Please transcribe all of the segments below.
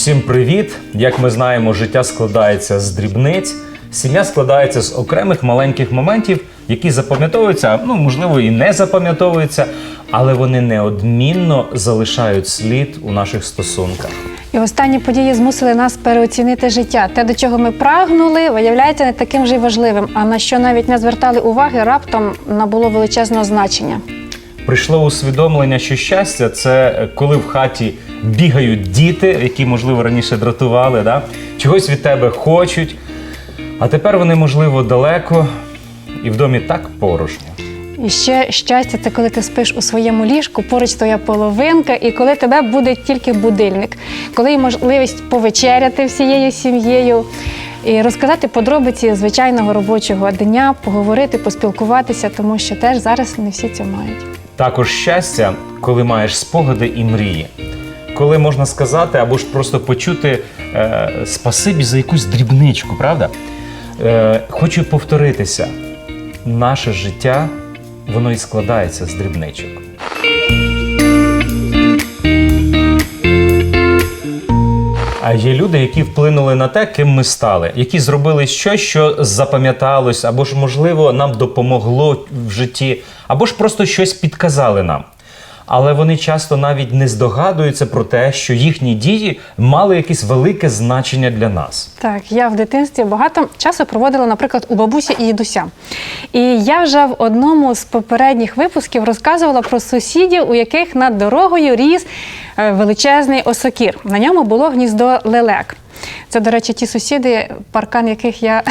Усім привіт! Як ми знаємо, життя складається з дрібниць. Сім'я складається з окремих маленьких моментів, які запам'ятовуються, ну можливо, і не запам'ятовуються, але вони неодмінно залишають слід у наших стосунках. І останні події змусили нас переоцінити життя. Те, до чого ми прагнули, виявляється не таким же й важливим. А на що навіть не звертали уваги, раптом набуло величезного значення. Прийшло усвідомлення, що щастя це коли в хаті бігають діти, які, можливо, раніше дратували, да? чогось від тебе хочуть, а тепер вони, можливо, далеко і в домі так порожньо. І ще щастя це коли ти спиш у своєму ліжку, поруч твоя половинка, і коли тебе буде тільки будильник, коли є можливість повечеряти всією сім'єю. І розказати подробиці звичайного робочого дня, поговорити, поспілкуватися, тому що теж зараз не всі це мають. Також щастя, коли маєш спогади і мрії. Коли можна сказати або ж просто почути е, спасибі за якусь дрібничку, правда? Е, хочу повторитися: наше життя воно і складається з дрібничок. А є люди, які вплинули на те, ким ми стали, які зробили щось, що запам'яталось, або ж, можливо, нам допомогло в житті, або ж просто щось підказали нам. Але вони часто навіть не здогадуються про те, що їхні дії мали якесь велике значення для нас. Так, я в дитинстві багато часу проводила, наприклад, у бабусі і дідуся. І я вже в одному з попередніх випусків розказувала про сусідів, у яких над дорогою ріс е, величезний осокір. На ньому було гніздо лелек. Це, до речі, ті сусіди, паркан яких я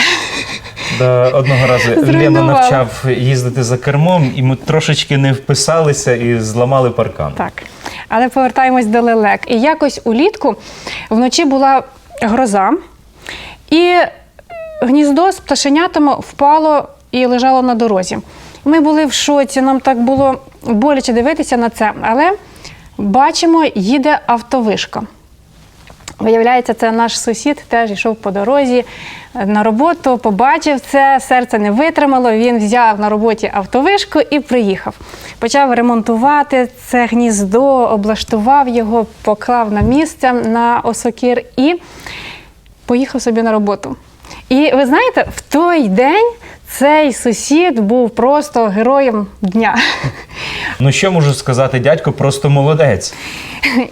Да, одного разу Лена навчав їздити за кермом, і ми трошечки не вписалися і зламали паркан. Так. Але повертаємось до лелек. І якось улітку вночі була гроза, і гніздо з пташенятами впало і лежало на дорозі. Ми були в шоці, нам так було боляче дивитися на це, але бачимо, їде автовишка. Виявляється, це наш сусід теж йшов по дорозі е, на роботу, побачив це, серце не витримало. Він взяв на роботі автовишку і приїхав. Почав ремонтувати це гніздо, облаштував його, поклав на місце на осокір і поїхав собі на роботу. І ви знаєте, в той день цей сусід був просто героєм дня. Ну що можу сказати, дядько, просто молодець.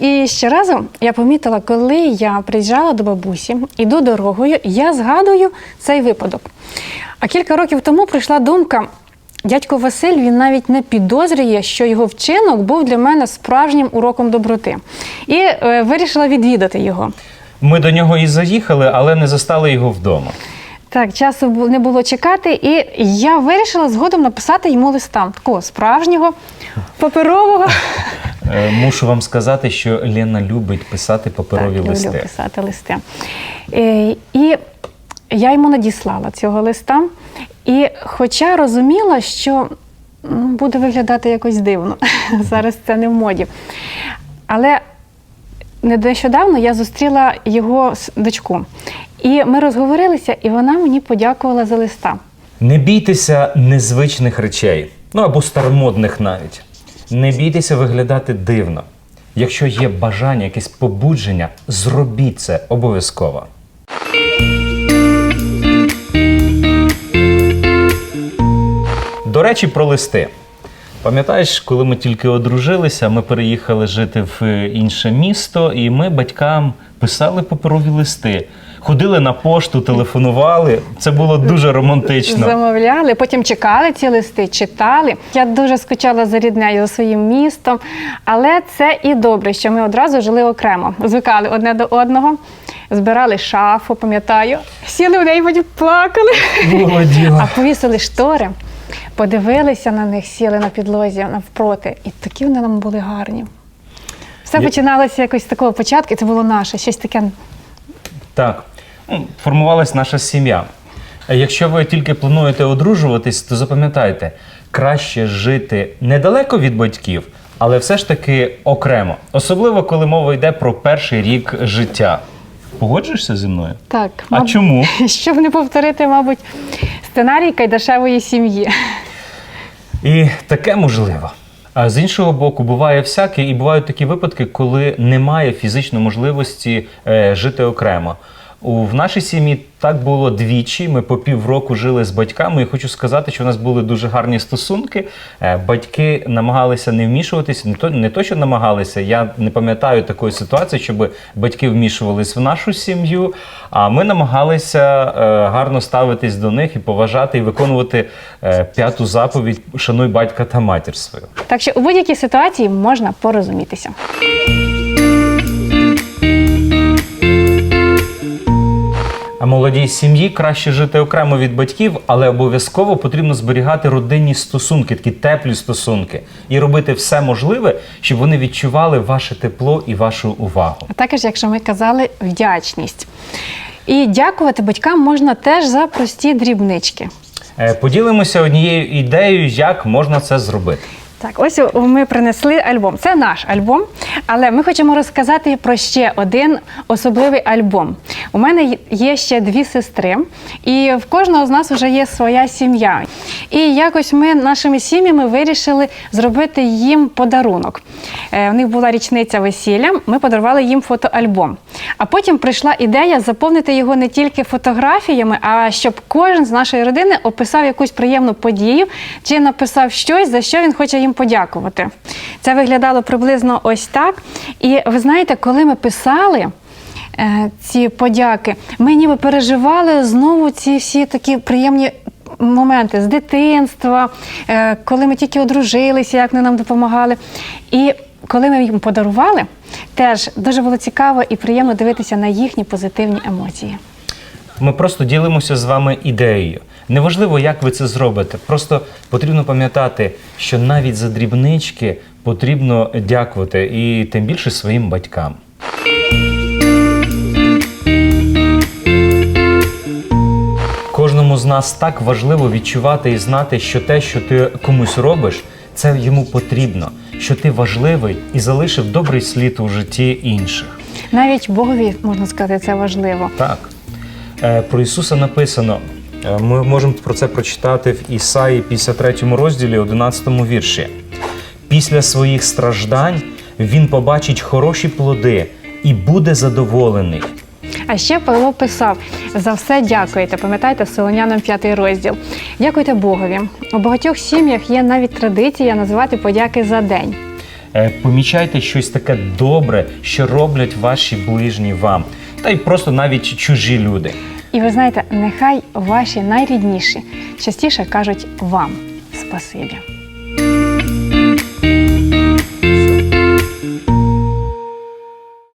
І ще разом я помітила, коли я приїжджала до бабусі, іду дорогою, я згадую цей випадок. А кілька років тому прийшла думка. Дядько Василь він навіть не підозрює, що його вчинок був для мене справжнім уроком доброти. І е, вирішила відвідати його. Ми до нього і заїхали, але не застали його вдома. Так, часу не було чекати, і я вирішила згодом написати йому листа такого справжнього, паперового. Е, Мушу вам сказати, що Лена любить писати паперові так, листи. люблю писати листи. Е, і я йому надіслала цього листа. І хоча розуміла, що буде виглядати якось дивно, зараз це не в моді. Але нещодавно я зустріла його дочку. І ми розговорилися, і вона мені подякувала за листа. Не бійтеся незвичних речей, ну або старомодних навіть. Не бійтеся виглядати дивно. Якщо є бажання, якесь побудження, зробіть це обов'язково. До речі, про листи. Пам'ятаєш, коли ми тільки одружилися, ми переїхали жити в е, інше місто, і ми батькам писали паперові листи. Ходили на пошту, телефонували. Це було дуже романтично. Замовляли, потім чекали ці листи, читали. Я дуже скучала за ріднею, за своїм містом. Але це і добре, що ми одразу жили окремо. Звикали одне до одного, збирали шафу, пам'ятаю, сіли в неї, потім плакали. Було діло. А повісили штори, подивилися на них, сіли на підлозі навпроти. І такі вони нам були гарні. Все Я- починалося якось з такого початку, і це було наше, щось таке. Так, ну, формувалась наша сім'я. Якщо ви тільки плануєте одружуватись, то запам'ятайте, краще жити недалеко від батьків, але все ж таки окремо. Особливо, коли мова йде про перший рік життя. Погоджуєшся зі мною? Так, А маб... чому? Щоб не повторити, мабуть, сценарій кайдашевої сім'ї. І таке можливо. А з іншого боку, буває всяке, і бувають такі випадки, коли немає фізичної можливості е, жити окремо. У в нашій сім'ї так було двічі. Ми по півроку жили з батьками, і хочу сказати, що у нас були дуже гарні стосунки. Е, батьки намагалися не вмішуватися, не то не то, що намагалися. Я не пам'ятаю такої ситуації, щоб батьки вмішувались в нашу сім'ю. А ми намагалися е, гарно ставитись до них і поважати і виконувати е, п'яту заповідь Шануй батька та матір свою. Так що у будь-якій ситуації можна порозумітися. Молодій сім'ї краще жити окремо від батьків, але обов'язково потрібно зберігати родинні стосунки, такі теплі стосунки, і робити все можливе, щоб вони відчували ваше тепло і вашу увагу. А також, якщо ми казали, вдячність. І дякувати батькам можна теж за прості дрібнички. Е, Поділимося однією ідеєю, як можна це зробити. Так, ось ми принесли альбом. Це наш альбом, але ми хочемо розказати про ще один особливий альбом. У мене є ще дві сестри, і в кожного з нас вже є своя сім'я. І якось ми нашими сім'ями вирішили зробити їм подарунок. Е, У них була річниця весілля, ми подарували їм фотоальбом. А потім прийшла ідея заповнити його не тільки фотографіями, а щоб кожен з нашої родини описав якусь приємну подію чи написав щось, за що він хоче їм подякувати. Це виглядало приблизно ось так. І ви знаєте, коли ми писали. е, Ці подяки, ми ніби переживали знову ці всі такі приємні моменти з дитинства, е, коли ми тільки одружилися, як вони нам допомагали. І коли ми їм подарували, теж дуже було цікаво і приємно дивитися на їхні позитивні емоції. Ми просто ділимося з вами ідеєю. Неважливо, як ви це зробите. Просто потрібно пам'ятати, що навіть за дрібнички потрібно дякувати і тим більше своїм батькам. Кожному з нас так важливо відчувати і знати, що те, що ти комусь робиш, це йому потрібно, що ти важливий і залишив добрий слід у житті інших. Навіть Богові можна сказати, це важливо. Так. Е, Про Ісуса написано. е, Ми можемо про це прочитати в Ісаї 53 розділі, 11 вірші. Після своїх страждань він побачить хороші плоди і буде задоволений. А ще Павло писав: за все дякуєте. Пам'ятаєте, Солонянам 5 розділ. Дякуйте Богові. У багатьох сім'ях є навіть традиція називати подяки за день. Е, Помічайте щось таке добре, що роблять ваші ближні вам, та й просто навіть чужі люди. І ви знаєте, нехай ваші найрідніші частіше кажуть вам спасибі.